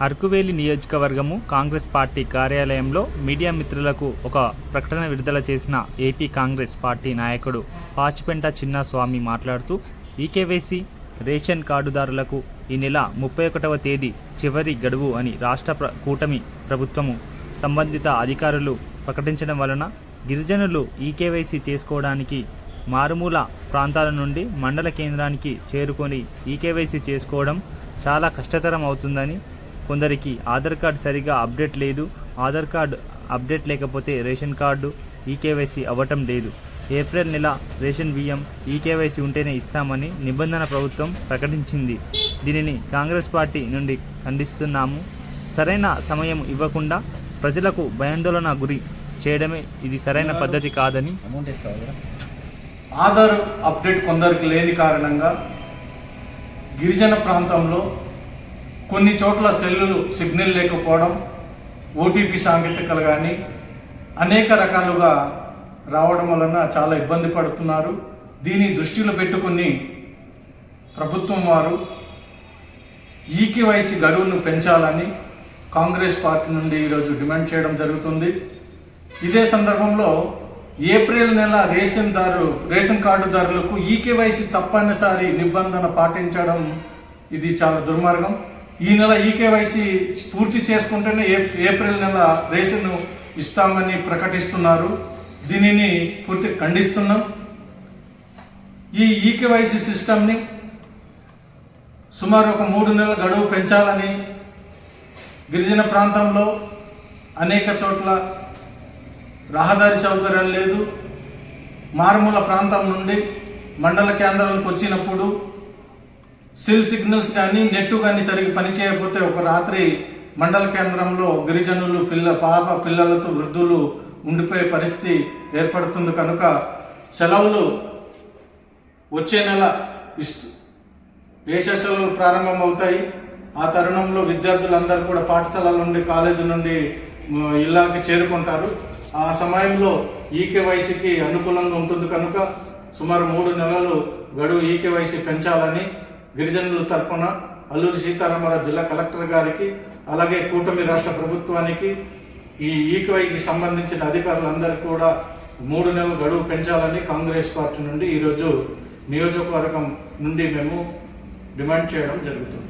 అరకువేలి నియోజకవర్గము కాంగ్రెస్ పార్టీ కార్యాలయంలో మీడియా మిత్రులకు ఒక ప్రకటన విడుదల చేసిన ఏపీ కాంగ్రెస్ పార్టీ నాయకుడు పాచిపెంట చిన్నస్వామి మాట్లాడుతూ ఈకేవైసీ రేషన్ కార్డుదారులకు ఈ నెల ముప్పై ఒకటవ తేదీ చివరి గడువు అని రాష్ట్ర ప్ర కూటమి ప్రభుత్వము సంబంధిత అధికారులు ప్రకటించడం వలన గిరిజనులు ఈకేవైసీ చేసుకోవడానికి మారుమూల ప్రాంతాల నుండి మండల కేంద్రానికి చేరుకొని ఈకేవైసీ చేసుకోవడం చాలా కష్టతరం అవుతుందని కొందరికి ఆధార్ కార్డు సరిగా అప్డేట్ లేదు ఆధార్ కార్డు అప్డేట్ లేకపోతే రేషన్ కార్డు ఈకేవైసీ అవ్వటం లేదు. ఏప్రిల్ నెల రేషన్ బియ్యం ఈకేవైసీ ఉంటేనే ఇస్తామని నిబంధన ప్రభుత్వం ప్రకటించింది. దీనిని కాంగ్రెస్ పార్టీ నుండి ఖండిస్తున్నాము. సరైన సమయం ఇవ్వకుండా ప్రజలకు భయాందోళన గురి చేయడమే ఇది సరైన పద్ధతి కాదని ఆధార్ అప్డేట్ కొందరికి లేని కారణంగా గిరిజన ప్రాంతంలో కొన్ని చోట్ల సెల్లులు సిగ్నల్ లేకపోవడం ఓటీపీ సాంకేతికలు కానీ అనేక రకాలుగా రావడం వలన చాలా ఇబ్బంది పడుతున్నారు. దీని దృష్టిలో పెట్టుకుని ప్రభుత్వం వారు ఈకేవైసీ గడువును పెంచాలని కాంగ్రెస్ పార్టీ నుండి ఈరోజు డిమాండ్ చేయడం జరుగుతుంది. ఇదే సందర్భంలో ఏప్రిల్ నెల రేషన్ దారు రేషన్ కార్డుదారులకు ఈకేవైసీ తప్పనిసరి నిబంధన పాటించడం ఇది చాలా దుర్మార్గం. ఈ నెల ఈకేవైసీ పూర్తి చేసుకుంటేనే ఏ ఏప్రిల్ నెల రేషన్ ఇస్తామని ప్రకటిస్తున్నారు. దీనిని పూర్తి ఖండిస్తున్నాం. ఈ ఈకేవైసీ సిస్టమ్ని సుమారు ఒక మూడు నెలల గడువు పెంచాలని గిరిజన ప్రాంతంలో అనేక చోట్ల రహదారి సౌకర్యం లేదు. మారుమూల ప్రాంతం నుండి మండల కేంద్రాలకు వచ్చినప్పుడు సెల్ సిగ్నల్స్ కానీ నెట్ కానీ సరిగ్గా పనిచేయకపోతే ఒక రాత్రి మండల కేంద్రంలో గిరిజనులు పిల్ల పాప పిల్లలతో వృద్ధులు ఉండిపోయే పరిస్థితి ఏర్పడుతుంది కనుక సెలవులు వచ్చే నెల ఇస్తూ వేసవి సెలవులు ప్రారంభమవుతాయి. ఆ తరుణంలో విద్యార్థులందరూ కూడా పాఠశాలల నుండి కాలేజీ నుండి ఇళ్ళకి చేరుకుంటారు. ఆ సమయంలో ఈకేవైసీకి అనుకూలంగా ఉంటుంది కనుక సుమారు మూడు నెలలు గడువు ఈకేవైసీ పెంచాలని గిరిజనుల తరపున అల్లూరి సీతారామరాజు జిల్లా కలెక్టర్ గారికి అలాగే కూటమి రాష్ట్ర ప్రభుత్వానికి ఈ ఈక్వైకి సంబంధించిన అధికారులందరూ కూడా మూడు నెలల గడువు పెంచాలని కాంగ్రెస్ పార్టీ నుండి ఈరోజు నియోజకవర్గం నుండి మేము డిమాండ్ చేయడం జరుగుతుంది.